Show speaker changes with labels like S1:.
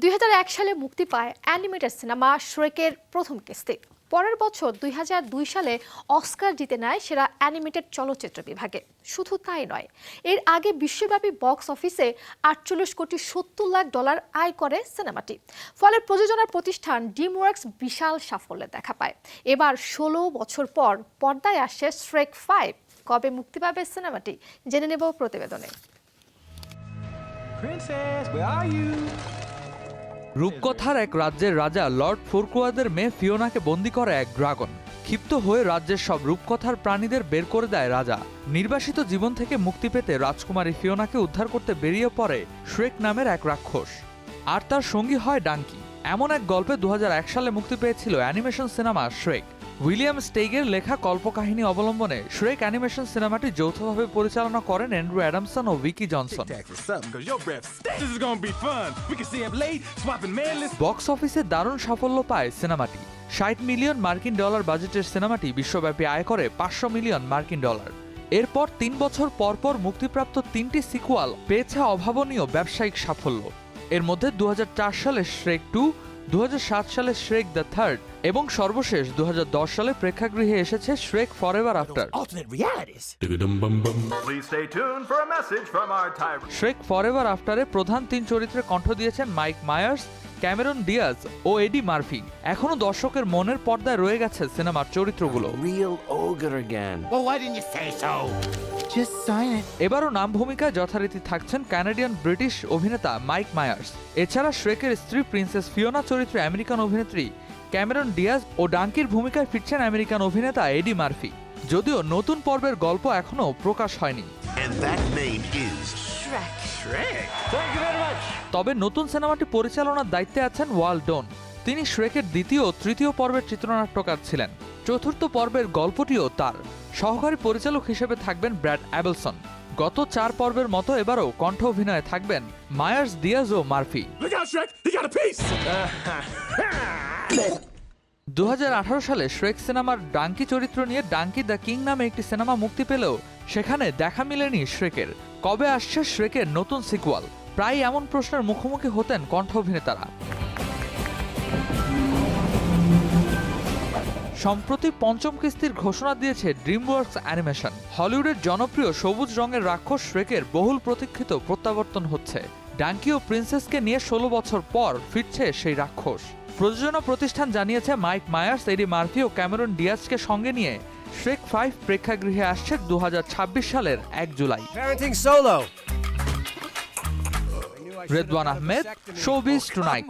S1: দুই হাজার এক সালে মুক্তি পায় অ্যানিমেটেড সিনেমা শ্রেকের প্রথম কিস্তি। পরের বছর দুই হাজার দুই সালে অস্কার জিতে নেয় সেরা অ্যানিমেটেড চলচ্চিত্র বিভাগে। শুধু তাই নয় এর আগে বিশ্বব্যাপী বক্স অফিসে আটচল্লিশ কোটি সত্তর লাখ ডলার আয় করে সিনেমাটি। ফলে প্রযোজনা প্রতিষ্ঠান ডিমওয়ার্কস বিশাল সাফল্যে দেখা পায়। এবার ষোলো বছর পর পর্দায় আসে শ্রেক ফাইভ। কবে মুক্তি পাবে সিনেমাটি জেনে নেব প্রতিবেদনে।
S2: Princess, where are you?
S3: রূপকথার এক রাজ্যের রাজা লর্ড ফোরকুয়াদের মেয়ে ফিওনাকে বন্দি করে এক ড্রাগন। ক্ষিপ্ত হয়ে রাজ্যের সব রূপকথার প্রাণীদের বের করে দেয় রাজা। নির্বাসিত জীবন থেকে মুক্তি পেতে রাজকুমারী ফিওনাকে উদ্ধার করতে বেরিয়ে পড়ে শ্রেক নামের এক রাক্ষস। আর তার সঙ্গী হয় ডাঙ্কি। এমন এক গল্পে দু হাজার এক সালে মুক্তি পেয়েছিল অ্যানিমেশন সিনেমা শ্রেক। উইলিয়াম স্টেগের লেখা কল্পকাহিনী অবলম্বনে শ্রেক অ্যানিমেশন সিনেমাটি যৌথভাবে পরিচালনা করেন অ্যান্ড্রু অ্যাডামসন ও উইকি জনসন. বক্স অফিসে দারুণ সাফল্য পায় সিনেমাটি। ষাট মিলিয়ন মার্কিন ডলার বাজেটের সিনেমাটি বিশ্বব্যাপী আয় করে পাঁচশো মিলিয়ন মার্কিন ডলার। এরপর তিন বছর পর পর মুক্তিপ্রাপ্ত তিনটি সিকুয়াল পেয়েছে অভাবনীয় ব্যবসায়িক সাফল্য। এর মধ্যে দু হাজার চার সালে শ্রেক টু দুহাজার সাত সালে শ্রেক দ্য থার্ড এবং সর্বশেষ দুহাজার দশ সালে প্রেক্ষাগৃহে এসেছে Shrek after
S4: from our tyrant.
S3: Shrek forever আফটারে প্রধান তিন চরিত্রে কণ্ঠ দিয়েছেন মাইক মায়ার্স ক্যামেরন ডিয়াজ ও এডি মার্ফি এখনও দর্শকের মনের পর্দায় রয়ে গেছে সিনেমার চরিত্রগুলো।
S5: Just sign it.
S3: এবারও নাম ভূমিকায় যথারীতি থাকছেন কানাডিয়ান ব্রিটিশ অভিনেতা মাইক মায়ার্স এছাড়া শ্রেকের স্ত্রী প্রিন্সেস ফিওনা চরিত্রে আমেরিকান অভিনেত্রী ক্যামেরন ডিয়াজ ও ডাঙ্কির ভূমিকায় ফিরছেন আমেরিকান অভিনেতা এডি মার্ফি যদিও নতুন পর্বের গল্প এখনও প্রকাশ হয়নি। তবে নতুন সিনেমাটি পরিচালনার দায়িত্বে আছেন ওয়াল ডোন তিনি শ্রেকের দ্বিতীয় ও তৃতীয় পর্বের চিত্রনাট্যকার ছিলেন। চতুর্থ পর্বের গল্পটিও তার। সহকারী পরিচালক হিসেবে থাকবেন ব্র্যাড অ্যাবেলসন। গত চার পর্বের মতো এবারও কণ্ঠ অভিনয়ে থাকবেন মায়ার্স দিয়াজ ও মার্ফি! দু সালে শ্রেক সিনেমার ডাঙ্কি চরিত্র নিয়ে ডাঙ্কি দ্য কিং নামে একটি সিনেমা মুক্তি পেলেও সেখানে দেখা মিলেনি শ্রেকের কবে আসছে শ্রেকের নতুন সিকুয়াল প্রায় এমন প্রশ্নের মুখোমুখি হতেন কণ্ঠ অভিনেতারা। সম্প্রতি পঞ্চম কিস্তির ঘোষণা দিয়েছে ড্রিমওয়ার্কস অ্যানিমেশন হলিউডের জনপ্রিয় সবুজ রঙের রাক্ষস শ্রেকের বহুল প্রতীক্ষিত প্রত্যাবর্তন হচ্ছে। ডাঙ্কি ও প্রিন্সেসকে নিয়ে ষোলো বছর পর ফিরছে সেই রাক্ষস। প্রযোজনা প্রতিষ্ঠান জানিয়েছে মাইক মায়ার্স এডি মার্ফি ও ক্যামেরন ডিয়াজকে সঙ্গে নিয়ে শ্রেক ফাইভ প্রেক্ষাগৃহে আসছে দু হাজার ছাব্বিশ সালের এক July. Redwan Ahmed showbiz tonight